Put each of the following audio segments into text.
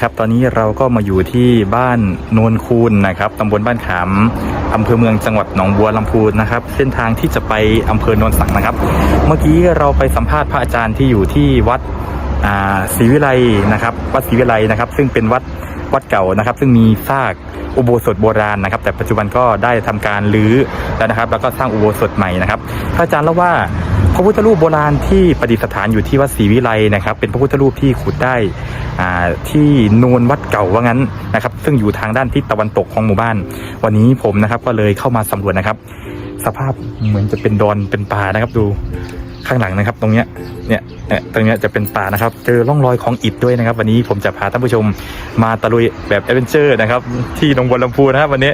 ครับตอนนี้เราก็มาอยู่ที่บ้านโนนคูนนะครับตำบลบ้านขามอำเภอเมืองจังหวัดหนองบัวลำพูนนะครับ เส้นทางที่จะไปอำเภอโนนสังนะครับ เมื่อกี้เราไปสัมภาษณ์พระอาจารย์ที่อยู่ที่วัดศรีวิไลนะครับ วัดศรีวิไลนะครับ ซึ่งเป็นวัดวัดเก่านะครับ ซึ่งมีซากอุโบสถโบราณนะครับ แต่ปัจจุบันก็ได้ทำการรื้อแล้วนะครับ แล้วก็สร้างอุโบสถใหม่นะครับพระอาจารย์เล่าว่า ระพุทธรูปโบราณที่ประดิษฐานอยู่ที่วัดศรีวิไลนะครับ เป็นพระพุทธรูปที่ขุดได้ที่โนนวัดเก่าว่างั้นนะครับ ซึ่งอยู่ทางด้านทิศตะวันตกของหมู่บ้าน วันนี้ผมนะครับก็เลยเข้ามาสำรวจนะครับ สภาพเหมือนจะเป็นดอนเป็นป่านะครับดู ข้างหลังนะครับ ตรงเนี้ยเนี่ยตรงเนี้ยจะเป็นป่านะครับ เจอร่องรอยของอิฐด้วยนะครับ วันนี้ผมจะพาท่านผู้ชมมาตะลุยแบบแอดเวนเจอร์นะครับ ที่หนองบัวลำพูนะครับวันนี้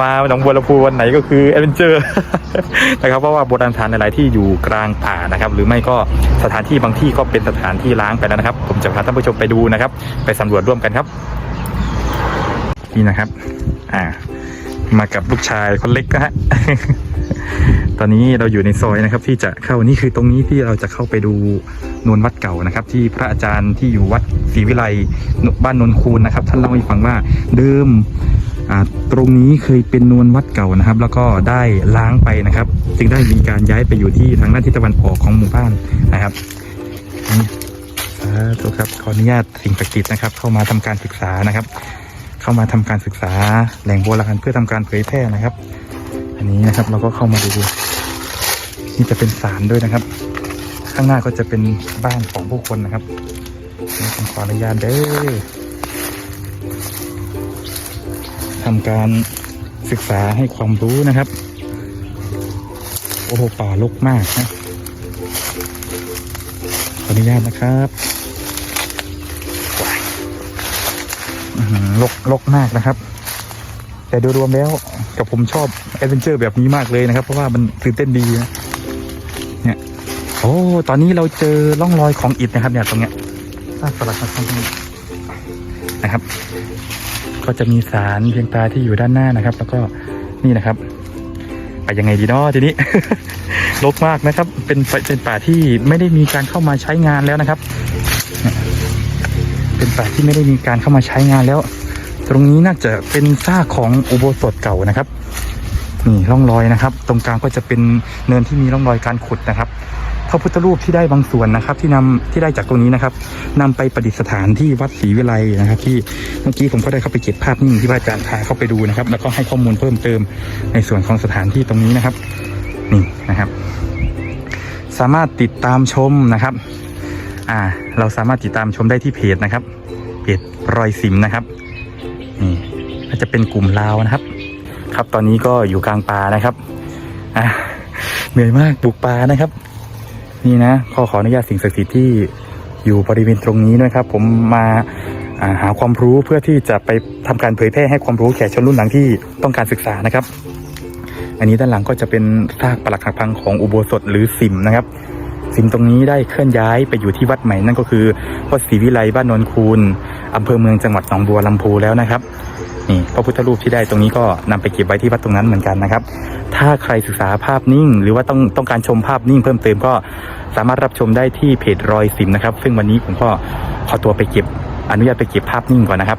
มาหนองบัวลำพูวันไหนก็คือแอดเวนเจอร์นะครับเพราะว่าโบราณสถานหลายที่อยู่กลางป่านะครับ หรือไม่ก็สถานที่บางที่ก็เป็นสถานที่ล้างไปแล้วนะครับ ผมจะพาท่านผู้ชมไปดูนะครับ ไปสำรวจร่วมกันครับนี่นะครับ อ่า มากับลูกชายคนเล็กนะฮะ ตอนนี้เราอยู่ในซอยนะครับที่จะเข้านี่คือตรงนี้ที่เราจะเข้าไปดูนวลวัดเก่านะครับ ที่พระอาจารย์ที่อยู่วัดศรีวิไลบ้านนนคูนนะครับ ท่านเล่าให้ฟังว่าเดิมตรงนี้เคยเป็นนวลวัดเก่านะครับ แล้วก็ได้ล้างไปนะครับ จึงได้มีการย้ายไปอยู่ที่ทางด้านทิศตะวันออกของหมู่บ้านนะครับนี่สาธุครับขออนุญาตสิ่งศักดิ์สิทธิ์นะครับ เข้ามาทำการศึกษานะครับ เข้ามาทำการศึกษาแหล่งโบราณเพื่อทำการเผยแพร่นะครับ อันนี้นะครับเราก็เข้ามาดูนี่จะเป็นศาลด้วยนะครับ ข้างหน้าก็จะเป็นบ้านของผู้คนนะครับผมขออนุญาตเด้อทำการศึกษาให้ความรู้นะครับ โอ้โหป่ารกมากนะขออนุญาตนะครับว้ายอื้อหือรกรกมากนะครับ แต่โดยรวมแล้วกับผมชอบแอดเวนเจอร์แบบนี้มากเลยนะครับ เพราะว่ามันตื่นเต้นดีนะเนี่ยโอ้ตอนนี้เราเจอร่องรอยของอิฐนะครับเนี่ยตรงเนี้ยซากปรักหักพังนะครับ ก็จะมีสารเพียงตาที่อยู่ด้านหน้านะครับ แล้วก็นี่นะครับไปยังไงดีเนาะทีนี้รกมากนะครับ เป็นเป็นป่าที่ไม่ได้มีการเข้ามาใช้งานแล้วนะครับ เป็นป่าที่ไม่ได้มีการเข้ามาใช้งานแล้ว ตรงนี้น่าจะเป็นซากของอุโบสถเก่านะครับนี่ร่องรอยนะครับ ตรงกลางก็จะเป็นเนินที่มีร่องรอยการขุดนะครับพระพุทธรูปที่ได้บางส่วนนะครับ ที่นำที่ได้จากตรงนี้นะครับนำไปประดิษฐานที่วัดศรีวิไลนะครับ ที่เมื่อกี้ผมก็ได้เข้าไปเก็บภาพนิ่งที่พระอาจารย์พาเข้าไปดูนะครับ แล้วก็ให้ข้อมูลเพิ่มเติมในส่วนของสถานที่ตรงนี้นะครับนี่นะครับ สามารถติดตามชมนะครับ อ่า เราสามารถติดตามชมได้ที่เพจนะครับเพจรอยสิมนะครับ ก็จะเป็นกลุ่มลาวนะครับ ครับตอนนี้ก็อยู่กลางป่านะครับอะเหนื่อยมากบุกป่านะครับ นี่นะขอขออนุญาตสิ่งศักดิ์สิทธิ์ที่อยู่บริเวณตรงนี้นะครับ ผมมาหาความรู้เพื่อที่จะไปทำการเผยแพร่ให้ความรู้แก่ชนรุ่นหลังที่ต้องการศึกษานะครับ อันนี้ด้านหลังก็จะเป็นซากปรักหักพังของอุโบสถหรือสิมนะครับ สิมตรงนี้ได้เคลื่อนย้ายไปอยู่ที่วัดใหม่นั่นก็คือวัดศรีวิไลบ้านนนคูนอำเภอเมืองจังหวัดหนองบัวลำพูแล้วนะครับ นี่พระพุทธรูปที่ได้ตรงนี้ก็นำไปเก็บไว้ที่วัดตรงนั้นเหมือนกันนะครับ ถ้าใครศึกษาภาพนิ่ง หรือว่าต้องต้องการชมภาพนิ่งเพิ่มเติมก็สามารถรับชมได้ที่เพจรอยสิมนะครับ ซึ่งวันนี้ผมก็ขอตัวไปเก็บอนุญาตไปเก็บภาพนิ่งก่อนนะครับ